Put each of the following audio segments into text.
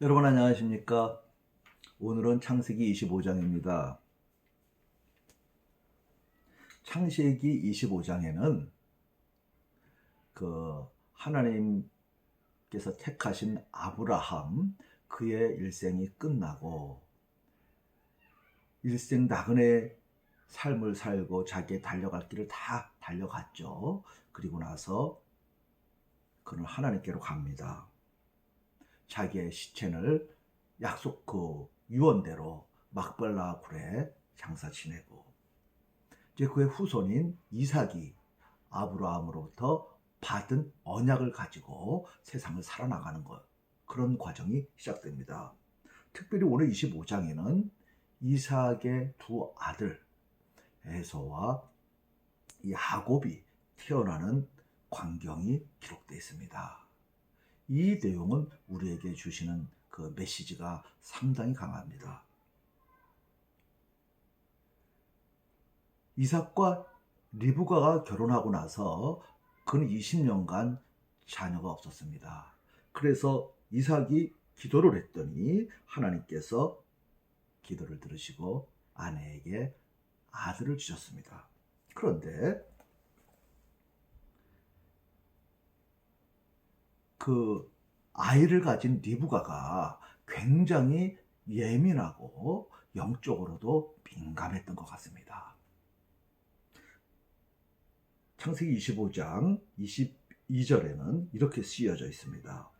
여러분 안녕하십니까? 오늘은 창세기 25장입니다. 창세기 25장에는 그 하나님께서 택하신 아브라함 그의 일생이 끝나고 일생 나그네 삶을 살고 자기의 달려갈 길을 다 달려갔죠. 그리고 나서 그는 하나님께로 갑니다. 자기의 시체를 약속 그 유언대로 막벨라 굴에 장사 지내고 이제 그의 후손인 이삭이 아브라함으로부터 받은 언약을 가지고 세상을 살아나가는 것 그런 과정이 시작됩니다. 특별히 오늘 25장에는 이삭의 두 아들 에서와 야곱이 태어나는 광경이 기록되어 있습니다. 이 내용은 우리에게 주시는 그 메시지가 상당히 강합니다. 이삭과 리브가가 결혼하고 나서 그는 20년간 자녀가 없었습니다. 그래서 이삭이 기도를 했더니 하나님께서 기도를 들으시고 아내에게 아들을 주셨습니다. 그런데 그 아이를 가진 리브가가 굉장히 예민하고 영적으로도 민감했던 것 같습니다. 창세기 25장 22절에는 이렇게 쓰여져 있습니다.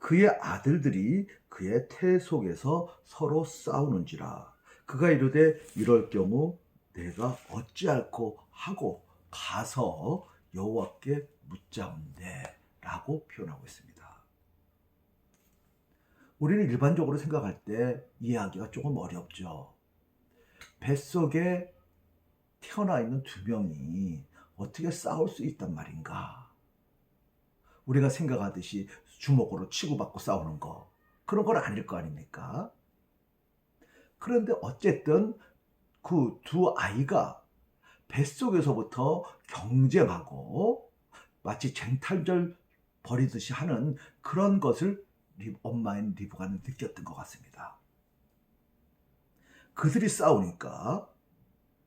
그의 아들들이 그의 태 속에서 서로 싸우는지라 그가 이르되 이럴 경우 내가 어찌할꼬 하고 가서 여호와께 묻자온대 라고 표현하고 있습니다. 우리는 일반적으로 생각할 때 이해하기가 조금 어렵죠. 뱃속에 태어나 있는 두 명이 어떻게 싸울 수 있단 말인가? 우리가 생각하듯이 주먹으로 치고받고 싸우는 거 그런 건 아닐 거 아닙니까? 그런데 어쨌든 그 두 아이가 뱃속에서부터 경쟁하고 마치 쟁탈절 벌이듯이 하는 그런 것을 엄마인 리브가는 느꼈던 것 같습니다. 그들이 싸우니까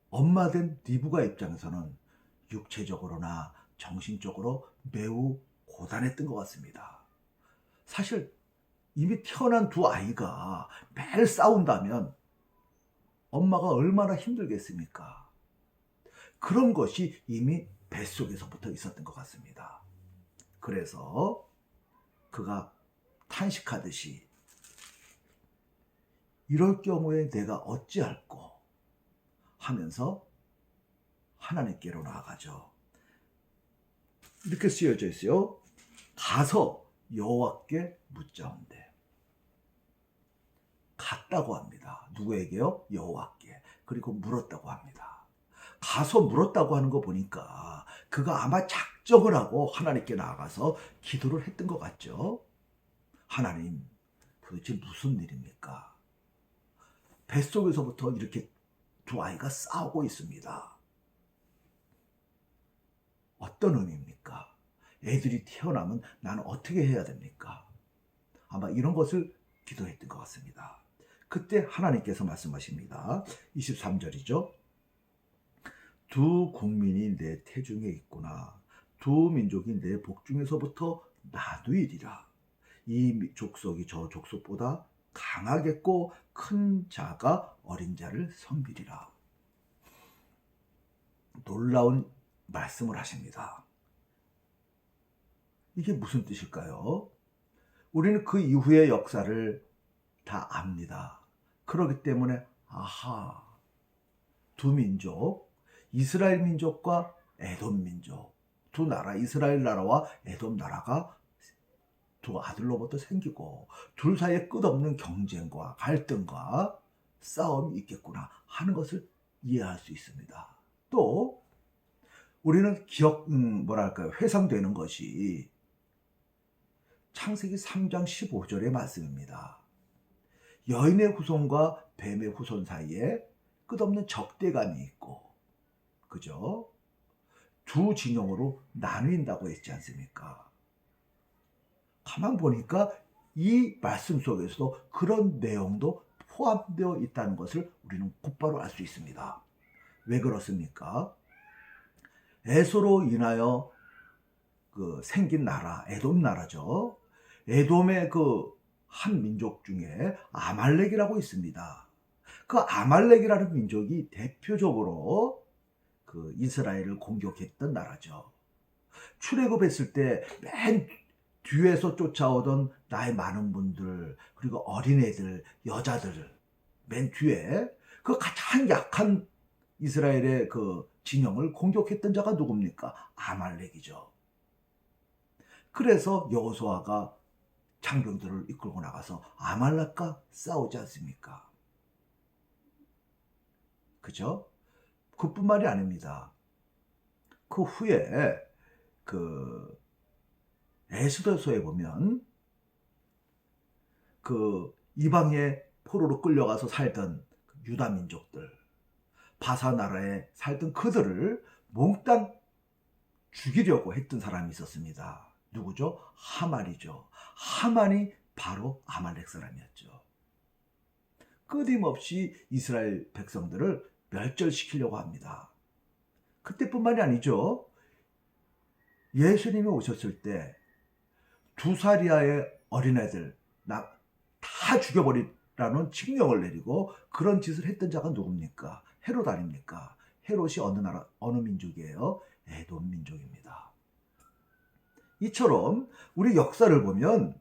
엄마 된 리브가 입장에서는 육체적으로나 정신적으로 매우 고단했던 것 같습니다. 사실 이미 태어난 두 아이가 매일 싸운다면 엄마가 얼마나 힘들겠습니까? 그런 것이 이미 뱃속에서부터 있었던 것 같습니다. 그래서 그가 탄식하듯이 이럴 경우에 내가 어찌할꼬 하면서 하나님께로 나아가죠. 이렇게 쓰여져 있어요. 가서 여호와께 묻자온대. 갔다고 합니다. 누구에게요? 여호와께. 그리고 물었다고 합니다. 가서 물었다고 하는 거 보니까 그가 아마 작 정을 하고 하나님께 나아가서 기도를 했던 것 같죠. 하나님, 도대체 무슨 일입니까? 뱃속에서부터 이렇게 두 아이가 싸우고 있습니다. 어떤 의미입니까? 애들이 태어나면 나는 어떻게 해야 됩니까? 아마 이런 것을 기도했던 것 같습니다. 그때 하나님께서 말씀하십니다. 23절이죠. 두 국민이 내 태중에 있구나. 두 민족이 내 복중에서부터 나누이리라. 이 족속이 저 족속보다 강하겠고 큰 자가 어린 자를 섬기리라. 놀라운 말씀을 하십니다. 이게 무슨 뜻일까요? 우리는 그 이후의 역사를 다 압니다. 그렇기 때문에 아하 두 민족 이스라엘 민족과 에돔 민족 두 나라 이스라엘 나라와 에돔 나라가 두 아들로부터 생기고 둘 사이에 끝없는 경쟁과 갈등과 싸움이 있겠구나 하는 것을 이해할 수 있습니다. 또 우리는 기억 음, 뭐랄까요 회상되는 것이 창세기 3장 15절의 말씀입니다. 여인의 후손과 뱀의 후손 사이에 끝없는 적대감이 있고 그죠? 두 진영으로 나뉜다고 했지 않습니까? 가만 보니까 이 말씀 속에서도 그런 내용도 포함되어 있다는 것을 우리는 곧바로 알 수 있습니다. 왜 그렇습니까? 에소로 인하여 그 생긴 나라, 에돔 나라죠. 에돔의 그 한 민족 중에 아말렉이라고 있습니다. 그 아말렉이라는 민족이 대표적으로 그 이스라엘을 공격했던 나라죠. 출애굽했을 때 맨 뒤에서 쫓아오던 나의 많은 분들 그리고 어린애들, 여자들 맨 뒤에 그 가장 약한 이스라엘의 그 진영을 공격했던 자가 누굽니까? 아말렉이죠. 그래서 여호수아가 장병들을 이끌고 나가서 아말렉과 싸우지 않습니까? 그죠? 그뿐만이 아닙니다. 그 후에 그 에스더서에 보면 그 이방의 포로로 끌려가서 살던 유다 민족들 바사 나라에 살던 그들을 몽땅 죽이려고 했던 사람이 있었습니다. 누구죠? 하만이죠. 하만이 바로 아말렉 사람이었죠. 끊임없이 이스라엘 백성들을 멸절시키려고 합니다. 그때뿐만이 아니죠. 예수님이 오셨을 때 두 살 이하의 어린애들 나, 다 죽여버리라는 칙령을 내리고 그런 짓을 했던 자가 누굽니까? 헤롯 아닙니까? 헤롯이 어느 나라 어느 민족이에요? 에돔 민족입니다. 이처럼 우리 역사를 보면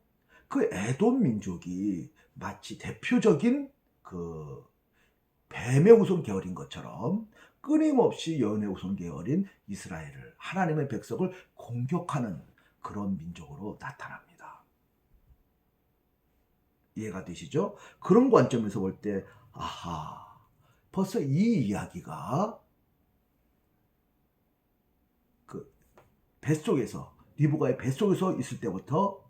그 에돔 민족이 마치 대표적인 그 뱀의 후손 계열인 것처럼 끊임없이 여인의 후손 계열인 이스라엘을 하나님의 백성을 공격하는 그런 민족으로 나타납니다. 이해가 되시죠? 그런 관점에서 볼 때 아하 벌써 이 이야기가 그 뱃속에서 리브가의 뱃속에서 있을 때부터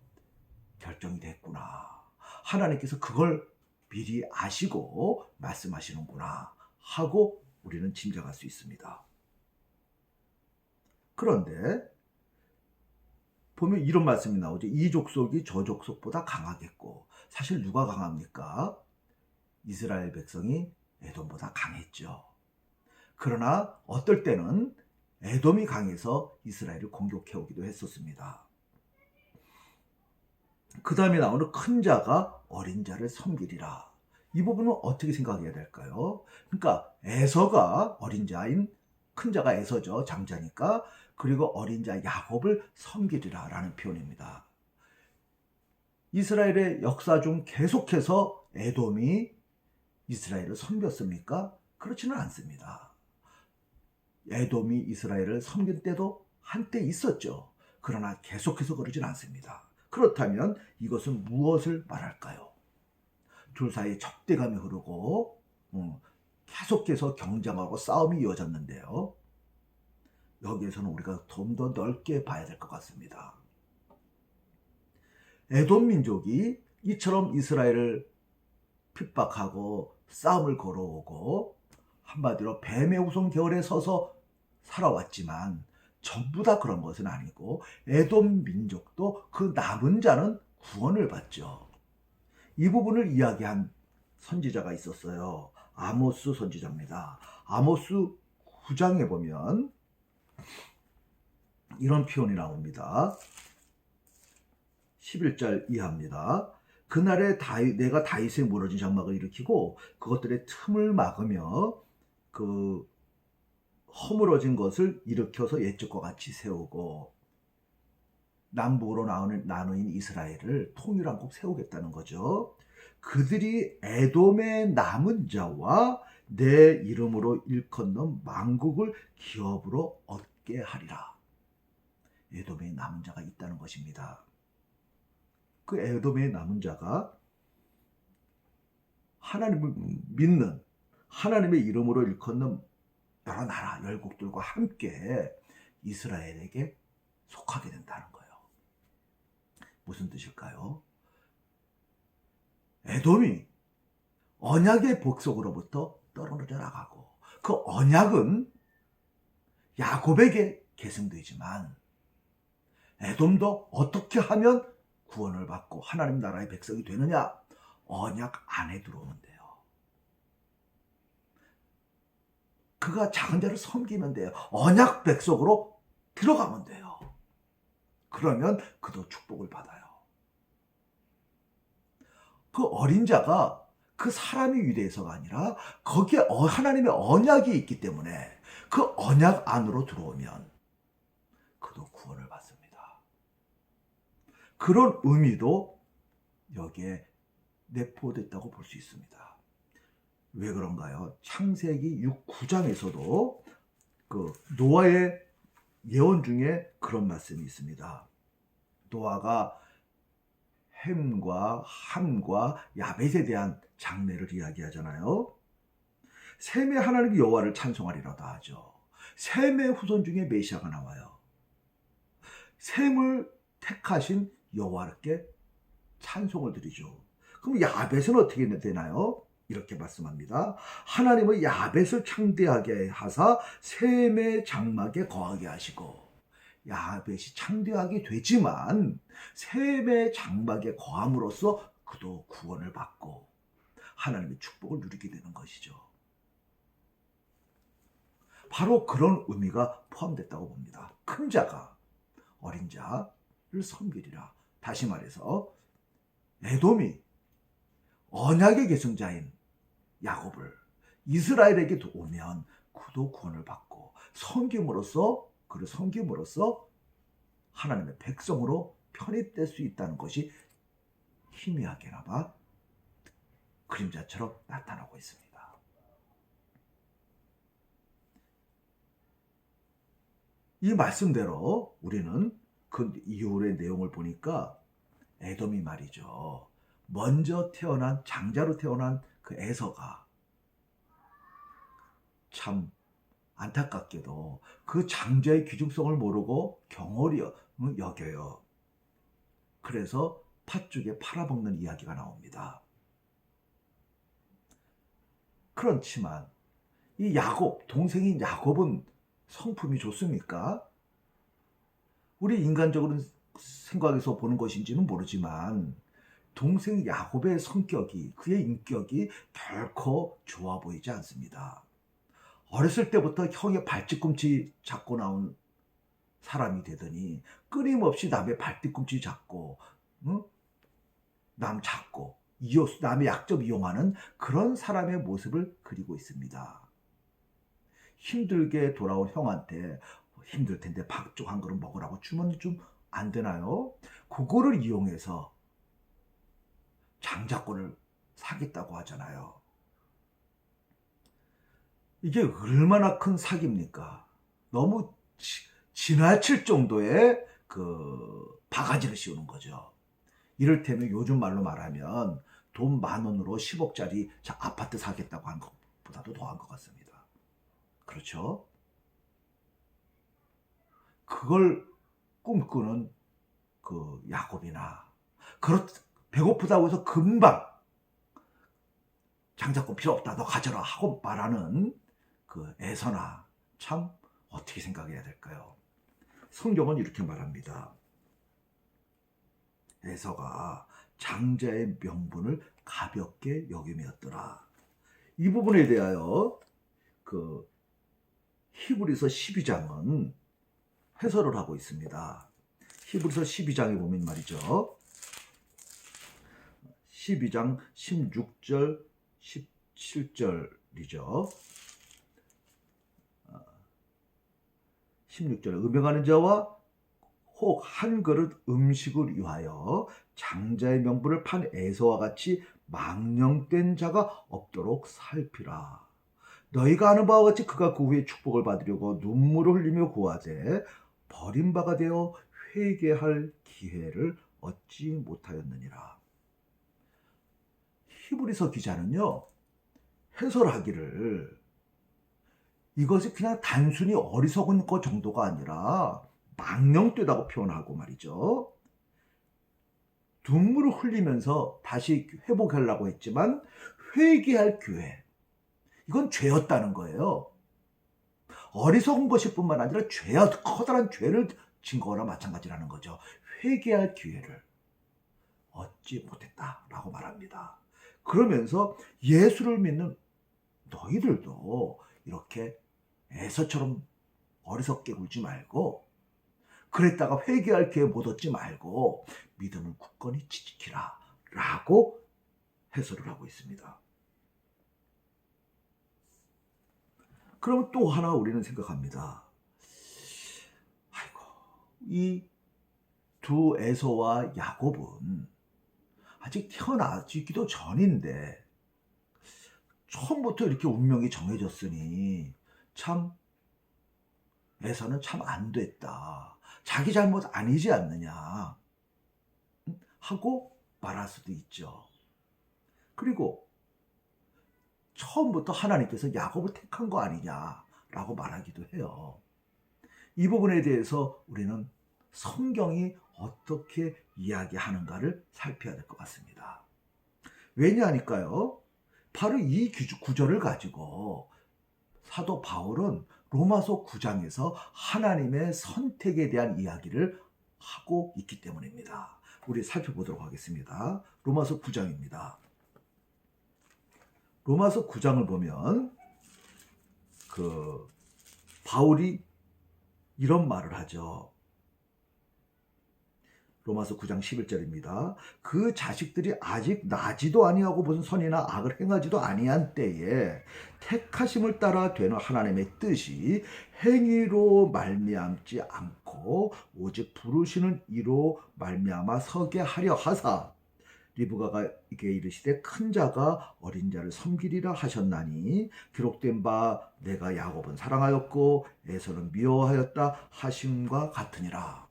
결정이 됐구나. 하나님께서 그걸 미리 아시고 말씀하시는구나 하고 우리는 짐작할 수 있습니다. 그런데 보면 이런 말씀이 나오죠. 이 족속이 저 족속보다 강하겠고 사실 누가 강합니까? 이스라엘 백성이 에돔보다 강했죠. 그러나 어떨 때는 에돔이 강해서 이스라엘을 공격해 오기도 했었습니다. 그 다음에 나오는 큰 자가 어린 자를 섬기리라. 이 부분은 어떻게 생각해야 될까요? 그러니까 에서가 어린 자인 큰 자가 에서죠. 장자니까. 그리고 어린 자 야곱을 섬기리라 라는 표현입니다. 이스라엘의 역사 중 계속해서 에돔이 이스라엘을 섬겼습니까? 그렇지는 않습니다. 에돔이 이스라엘을 섬길 때도 한때 있었죠. 그러나 계속해서 그러진 않습니다. 그렇다면 이것은 무엇을 말할까요? 둘 사이에 적대감이 흐르고 음, 계속해서 경쟁하고 싸움이 이어졌는데요. 여기에서는 우리가 좀 더 넓게 봐야 될 것 같습니다. 에돔 민족이 이처럼 이스라엘을 핍박하고 싸움을 걸어오고 한마디로 뱀의 후손 계열에 서서 살아왔지만 전부 다 그런 것은 아니고 에돔 민족도 그 남은 자는 구원을 받죠. 이 부분을 이야기한 선지자가 있었어요. 아모스 선지자입니다. 아모스 9장에 보면 이런 표현이 나옵니다. 11절 이하입니다. 그날에 다윗, 내가 다윗의 무너진 장막을 일으키고 그것들의 틈을 막으며 그 허물어진 것을 일으켜서 옛적과 같이 세우고 남북으로 나오는 나누인 이스라엘을 통일한 국 세우겠다는 거죠. 그들이 에돔의 남은 자와 내 이름으로 일컫는 망국을 기업으로 얻게 하리라. 에돔의 남은 자가 있다는 것입니다. 그 에돔의 남은 자가 하나님을 믿는 하나님의 이름으로 일컫는 여러 나라 열국들과 함께 이스라엘에게 속하게 된다는 거예요. 무슨 뜻일까요? 에돔이 언약의 복속으로부터 떨어져 나가고 그 언약은 야곱에게 계승되지만 에돔도 어떻게 하면 구원을 받고 하나님 나라의 백성이 되느냐? 언약 안에 들어오면 돼요. 그가 작은 자를 섬기면 돼요. 언약 백성으로 들어가면 돼요. 그러면 그도 축복을 받아요. 그 어린 자가 그 사람이 위대해서가 아니라 거기에 어- 하나님의 언약이 있기 때문에 그 언약 안으로 들어오면 그도 구원을 받습니다. 그런 의미도 여기에 내포됐다고 볼 수 있습니다. 왜 그런가요? 창세기 6, 9장에서도 그 노아의 예언 중에 그런 말씀이 있습니다. 노아가 햄과 함과 야벳에 대한 장례를 이야기하잖아요. 셈의 하나님 여호와를 찬송하리라다 하죠. 셈의 후손 중에 메시아가 나와요. 셈을 택하신 여호와께 찬송을 드리죠. 그럼 야벳은 어떻게 되나요? 이렇게 말씀합니다. 하나님은 야벳을 창대하게 하사 셈의 장막에 거하게 하시고 야벳이 창대하게 되지만 셈의 장막에 거함으로써 그도 구원을 받고 하나님의 축복을 누리게 되는 것이죠. 바로 그런 의미가 포함됐다고 봅니다. 큰 자가 어린 자를 섬기리라. 다시 말해서 에돔이 언약의 계승자인 야곱을 이스라엘에게 오면 그도 구원을 받고 섬김으로써 그를 섬김으로써 하나님의 백성으로 편입될 수 있다는 것이 희미하게나마 그림자처럼 나타나고 있습니다. 이 말씀대로 우리는 그 이후의 내용을 보니까 에돔이 말이죠. 먼저 태어난 장자로 태어난 그 에서가 참 안타깝게도 그 장자의 귀중성을 모르고 경홀히 여겨요. 그래서 팥죽에 팔아먹는 이야기가 나옵니다. 그렇지만 이 야곱, 동생인 야곱은 성품이 좋습니까? 우리 인간적으로 생각해서 보는 것인지는 모르지만 동생 야곱의 성격이 그의 인격이 결코 좋아 보이지 않습니다. 어렸을 때부터 형의 발뒤꿈치 잡고 나온 사람이 되더니 끊임없이 남의 발뒤꿈치 잡고 응? 남 잡고 이어 남의 약점 이용하는 그런 사람의 모습을 그리고 있습니다. 힘들게 돌아온 형한테 힘들 텐데 밥 쪽 한 그릇 먹으라고 주면 좀 안 되나요? 그거를 이용해서 장자권을 사겠다고 하잖아요. 이게 얼마나 큰 사기입니까? 너무 지, 지나칠 정도의 그 바가지를 씌우는 거죠. 이를테면 요즘 말로 말하면 돈 만 원으로 10억짜리 아파트 사겠다고 한 것보다도 더한 것 같습니다. 그렇죠? 그걸 꿈꾸는 그 야곱이나 그렇 배고프다고 해서 금방 장자권 필요 없다 너 가져라 하고 말하는 그 애서나 참 어떻게 생각해야 될까요? 성경은 이렇게 말합니다. 에서가 장자의 명분을 가볍게 여김이었더라. 이 부분에 대하여 그 히브리서 12장은 해설을 하고 있습니다. 히브리서 12장에 보면 말이죠. 12장 16절 17절이죠. 16절 음행하는 자와 혹 한 그릇 음식을 위하여 장자의 명분을 판 에서와 같이 망령된 자가 없도록 살피라. 너희가 아는 바와 같이 그가 그 후에 축복을 받으려고 눈물을 흘리며 구하되 버림바가 되어 회개할 기회를 얻지 못하였느니라. 히브리서 기자는요, 해설하기를 이것이 그냥 단순히 어리석은 것 정도가 아니라 망령되다고 표현하고 말이죠. 눈물을 흘리면서 다시 회복하려고 했지만 회개할 기회. 이건 죄였다는 거예요. 어리석은 것일 뿐만 아니라 죄야 커다란 죄를 진 거나 마찬가지라는 거죠. 회개할 기회를 얻지 못했다라고 말합니다. 그러면서 예수를 믿는 너희들도 이렇게 에서처럼 어리석게 굴지 말고 그랬다가 회개할 기회 못 얻지 말고 믿음을 굳건히 지키라 라고 해설을 하고 있습니다. 그럼 또 하나 우리는 생각합니다. 아이고, 이 두 에서와 야곱은 아직 태어나기도 전인데 처음부터 이렇게 운명이 정해졌으니 참 에서는 참 안 됐다. 자기 잘못 아니지 않느냐 하고 말할 수도 있죠. 그리고 처음부터 하나님께서 야곱을 택한 거 아니냐라고 말하기도 해요. 이 부분에 대해서 우리는 성경이 어떻게 이야기하는가를 살펴야 될 것 같습니다. 왜냐하니까요. 바로 이 구절을 가지고 사도 바울은 로마서 9장에서 하나님의 선택에 대한 이야기를 하고 있기 때문입니다. 우리 살펴보도록 하겠습니다. 로마서 9장입니다. 로마서 9장을 보면 그 바울이 이런 말을 하죠. 로마서 9장 11절입니다. 그 자식들이 아직 나지도 아니하고 무슨 선이나 악을 행하지도 아니한 때에 택하심을 따라 되는 하나님의 뜻이 행위로 말미암지 않고 오직 부르시는 이로 말미암아 서게 하려 하사 리브가가 이게 이르시되 큰 자가 어린 자를 섬기리라 하셨나니 기록된 바 내가 야곱은 사랑하였고 에서는 미워하였다 하심과 같으니라.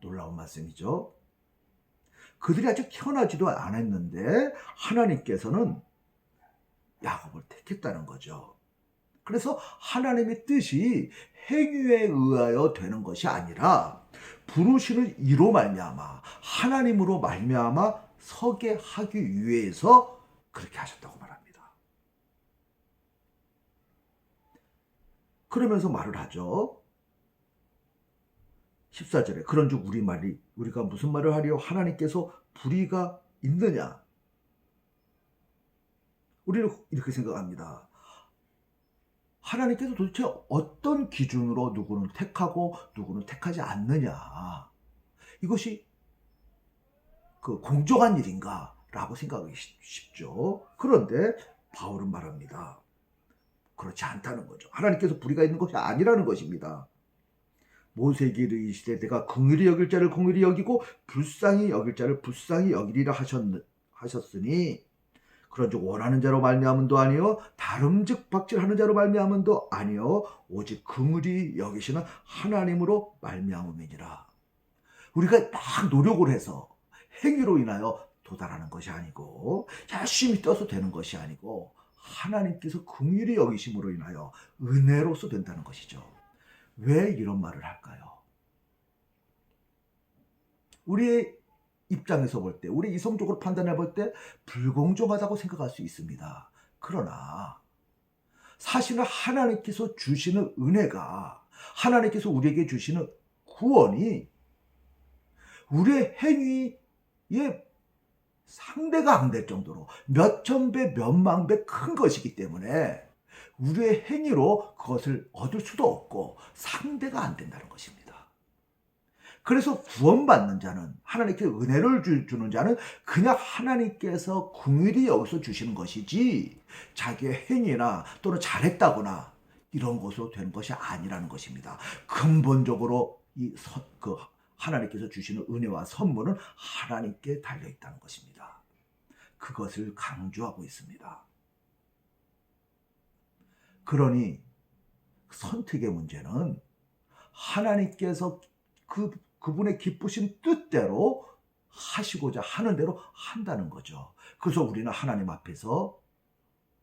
놀라운 말씀이죠. 그들이 아직 태어나지도 않았는데 하나님께서는 야곱을 택했다는 거죠. 그래서 하나님의 뜻이 행위에 의하여 되는 것이 아니라 부르시는 이로 말미암아 하나님으로 말미암아 서게 하기 위해서 그렇게 하셨다고 말합니다. 그러면서 말을 하죠. 14절에 그런즉 우리 말이 우리가 무슨 말을 하리요 하나님께서 불의가 있느냐 우리는 이렇게 생각합니다. 하나님께서 도대체 어떤 기준으로 누구는 택하고 누구는 택하지 않느냐 이것이 그 공정한 일인가라고 생각하기 쉽죠. 그런데 바울은 말합니다. 그렇지 않다는 거죠. 하나님께서 불의가 있는 것이 아니라는 것입니다. 모세에게 이르시되 내가 긍휼히 여길 자를 긍휼히 여기고 불쌍히 여길 자를 불쌍히 여기리라 하셨, 하셨으니 그런즉 원하는 자로 말미암은도 아니요 다름즉 박질하는 자로 말미암은도 아니요 오직 긍휼히 여기시는 하나님으로 말미암음이니라 우리가 막 노력을 해서 행위로 인하여 도달하는 것이 아니고 열심히 떠서 되는 것이 아니고 하나님께서 긍휼히 여기심으로 인하여 은혜로서 된다는 것이죠. 왜 이런 말을 할까요? 우리의 입장에서 볼 때, 우리 이성적으로 판단해 볼 때 불공정하다고 생각할 수 있습니다. 그러나 사실은 하나님께서 주시는 은혜가 하나님께서 우리에게 주시는 구원이 우리의 행위에 상대가 안 될 정도로 몇천 배, 몇만 배 큰 것이기 때문에 우리의 행위로 그것을 얻을 수도 없고 상대가 안 된다는 것입니다. 그래서 구원받는 자는 하나님께 은혜를 주 는 자는 그냥 하나님께서 궁일이 여기서 주시는 것이지 자기의 행위나 또는 잘했다거나 이런 것으로 되는 것이 아니라는 것입니다. 근본적으로 이그 하나님께서 주시는 은혜와 선물은 하나님께 달려 있다는 것입니다. 그것을 강조하고 있습니다. 그러니 선택의 문제는 하나님께서 그 그분의 기쁘신 뜻대로 하시고자 하는 대로 한다는 거죠. 그래서 우리는 하나님 앞에서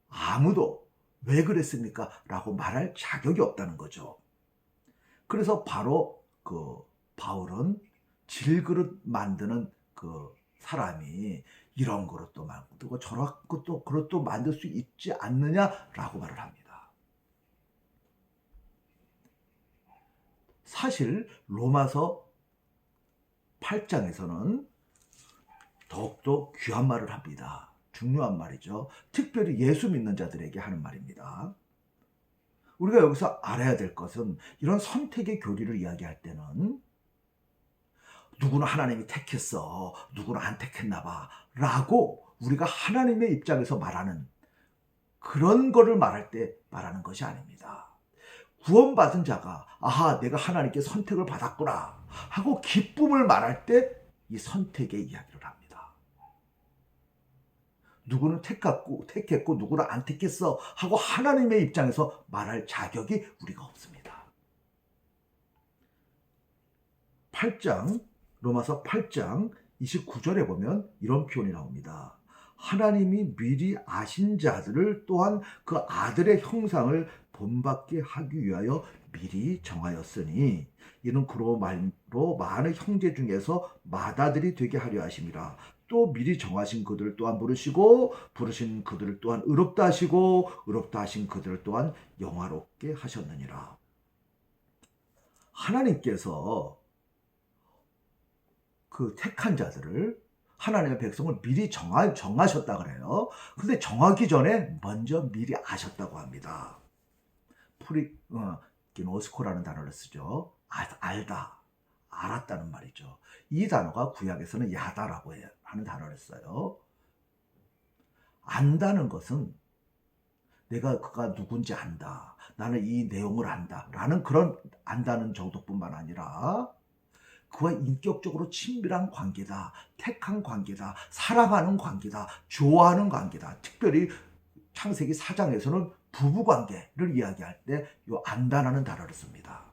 아무도 왜 그랬습니까? 라고 말할 자격이 없다는 거죠. 그래서 바로 그 바울은 질그릇 만드는 그 사람이 이런 그릇도 만들고 저런 것도 그릇도 만들 수 있지 않느냐라고 말을 합니다. 사실 로마서 8장에서는 더욱더 귀한 말을 합니다. 중요한 말이죠. 특별히 예수 믿는 자들에게 하는 말입니다. 우리가 여기서 알아야 될 것은 이런 선택의 교리를 이야기할 때는 누구는 하나님이 택했어, 누구는 안 택했나 봐, 라고 우리가 하나님의 입장에서 말하는 그런 거를 말할 때 말하는 것이 아닙니다. 구원받은 자가 아하 내가 하나님께 선택을 받았구나 하고 기쁨을 말할 때 이 선택의 이야기를 합니다. 누구는 택했고 택했고 누구는 안 택했어 하고 하나님의 입장에서 말할 자격이 우리가 없습니다. 8장 로마서 8장 29절에 보면 이런 표현이 나옵니다. 하나님이 미리 아신 자들을 또한 그 아들의 형상을 본받게 하기 위하여 미리 정하였으니 이는 그로 말로 많은 형제 중에서 마다들이 되게 하려 하심이라 또 미리 정하신 그들 또한 부르시고 부르신 그들 또한 의롭다 하시고 의롭다 하신 그들 또한 영화롭게 하셨느니라. 하나님께서 그 택한 자들을 하나님의 백성을 미리 정하, 정하셨다 그래요. 근데 정하기 전에 먼저 미리 아셨다고 합니다. 프리, 어, 기노스코라는 단어를 쓰죠. 아, 알다, 알았다는 말이죠. 이 단어가 구약에서는 야다라고 하는 단어를 써요. 안다는 것은 내가 그가 누군지 안다. 나는 이 내용을 안다. 라는 그런 안다는 정도뿐만 아니라 그와 인격적으로 친밀한 관계다. 택한 관계다. 사랑하는 관계다. 좋아하는 관계다. 특별히 창세기 4장에서는 부부 관계를 이야기할 때이 안다라는 단어를 씁니다.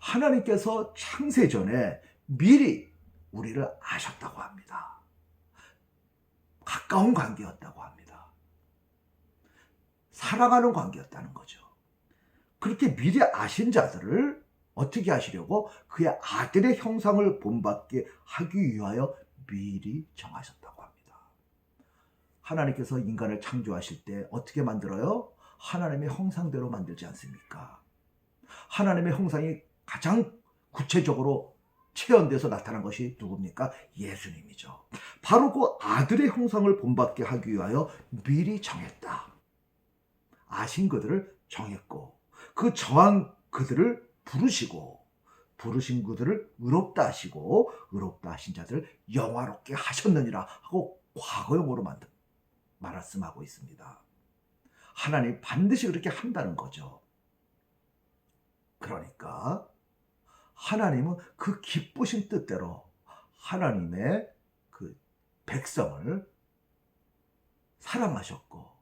하나님께서 창세 전에 미리 우리를 아셨다고 합니다. 가까운 관계였다고 합니다. 사랑하는 관계였다는 거죠. 그렇게 미리 아신 자들을 어떻게 하시려고 그의 아들의 형상을 본받게 하기 위하여 미리 정하셨다고 합니다. 하나님께서 인간을 창조하실 때 어떻게 만들어요? 하나님의 형상대로 만들지 않습니까? 하나님의 형상이 가장 구체적으로 체현돼서 나타난 것이 누굽니까? 예수님이죠. 바로 그 아들의 형상을 본받게 하기 위하여 미리 정했다. 아신 그들을 정했고 그 정한 그들을 부르시고 부르신 그들을 의롭다 하시고 의롭다 하신 자들을 영화롭게 하셨느니라 하고 과거형으로 만든 말씀하고 있습니다. 하나님 반드시 그렇게 한다는 거죠. 그러니까 하나님은 그 기쁘신 뜻대로 하나님의 그 백성을 사랑하셨고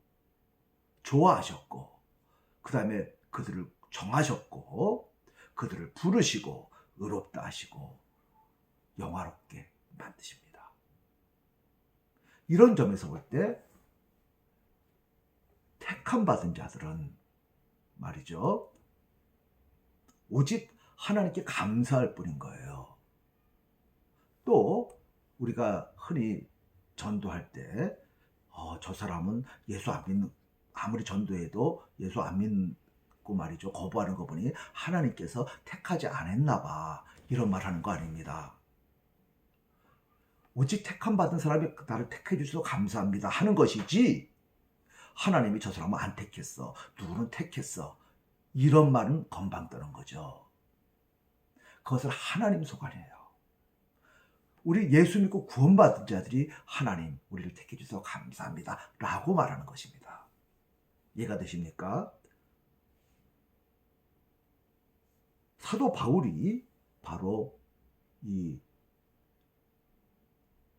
좋아하셨고 그 다음에 그들을 정하셨고 그들을 부르시고 의롭다 하시고 영화롭게 만드십니다. 이런 점에서 볼 때 택함 받은 자들은 말이죠. 오직 하나님께 감사할 뿐인 거예요. 또 우리가 흔히 전도할 때, 어, 저 사람은 예수 안 믿는, 아무리 전도해도 예수 안 믿는 고 말이죠. 거부하는 거 보니 하나님께서 택하지 않았나 봐. 이런 말 하는 거 아닙니다. 오직 택함 받은 사람이 나를 택해 주셔서 감사합니다 하는 것이지 하나님이 저 사람은 안 택했어. 누구는 택했어. 이런 말은 건방 떠는 거죠. 그것을 하나님 소관이에요. 우리 예수 믿고 구원받은 자들이 하나님 우리를 택해 주셔서 감사합니다 라고 말하는 것입니다. 이해가 되십니까? 사도 바울이 바로 이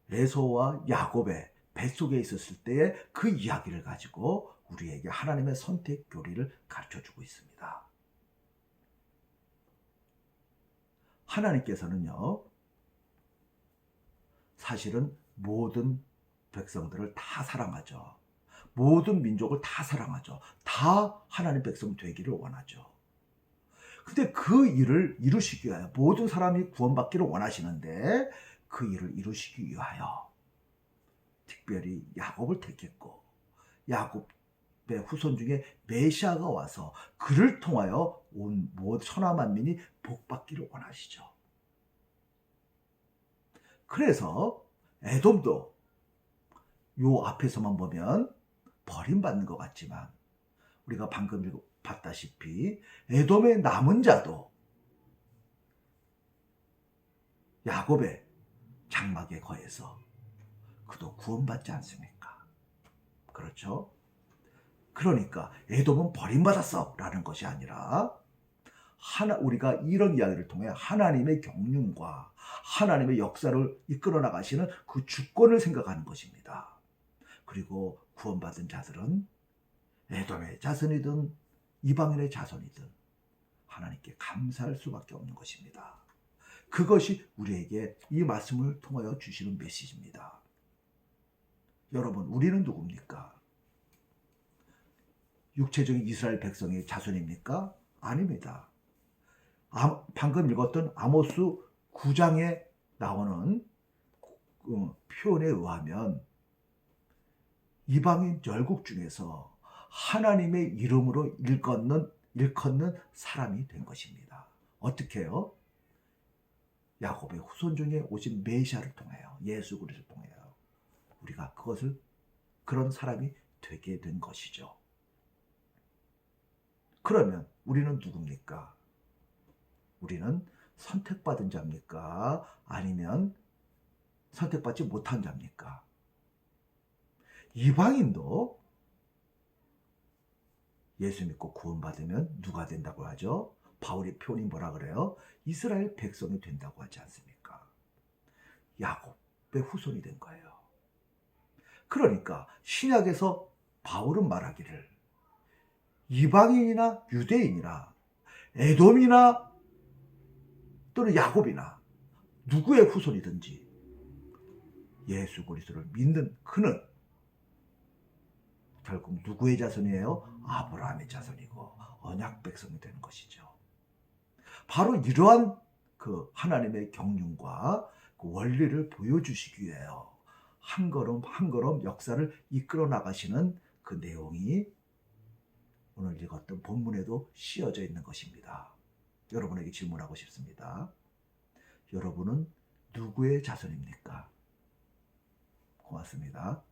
레소와 야곱의 뱃속에 있었을 때의 그 이야기를 가지고 우리에게 하나님의 선택 교리를 가르쳐 주고 있습니다. 하나님께서는요, 사실은 모든 백성들을 다 사랑하죠. 모든 민족을 다 사랑하죠. 다 하나님 백성 되기를 원하죠. 근데 그 일을 이루시기 위하여 모든 사람이 구원받기를 원하시는데 그 일을 이루시기 위하여 특별히 야곱을 택했고 야곱의 후손 중에 메시아가 와서 그를 통하여 온 천하 만민이 복받기를 원하시죠. 그래서 에돔도 요 앞에서만 보면 버림받는 것 같지만 우리가 방금 읽- 봤다시피 에돔의 남은 자도 야곱의 장막에 거해서 그도 구원받지 않습니까? 그렇죠? 그러니까 에돔은 버림받았어 라는 것이 아니라 하나 우리가 이런 이야기를 통해 하나님의 경륜과 하나님의 역사를 이끌어 나가시는 그 주권을 생각하는 것입니다. 그리고 구원받은 자들은 에돔의 자손이든 이방인의 자손이든 하나님께 감사할 수밖에 없는 것입니다. 그것이 우리에게 이 말씀을 통하여 주시는 메시지입니다. 여러분, 우리는 누굽니까? 육체적인 이스라엘 백성의 자손입니까? 아닙니다. 아, 방금 읽었던 아모스 9장에 나오는 그 표현에 의하면 이방인 열국 중에서 하나님의 이름으로 일컫는 일컫는 사람이 된 것입니다. 어떻게요? 야곱의 후손 중에 오신 메시아를 통하여 예수 그리스도를 통하여 우리가 그것을 그런 사람이 되게 된 것이죠. 그러면 우리는 누굽니까? 우리는 선택받은 자입니까? 아니면 선택받지 못한 자입니까? 이방인도 예수 믿고 구원받으면 누가 된다고 하죠? 바울의 표현이 뭐라 그래요? 이스라엘 백성이 된다고 하지 않습니까? 야곱의 후손이 된 거예요. 그러니까 신약에서 바울은 말하기를 이방인이나 유대인이나 에돔이나 또는 야곱이나 누구의 후손이든지 예수 그리스도를 믿는 그는 결국 누구의 자손이에요? 아브라함의 자손이고 언약 백성이 되는 것이죠. 바로 이러한 그 하나님의 경륜과 그 원리를 보여주시기 위해요. 한 걸음 한 걸음 역사를 이끌어 나가시는 그 내용이 오늘 읽었던 본문에도 씌어져 있는 것입니다. 여러분에게 질문하고 싶습니다. 여러분은 누구의 자손입니까? 고맙습니다.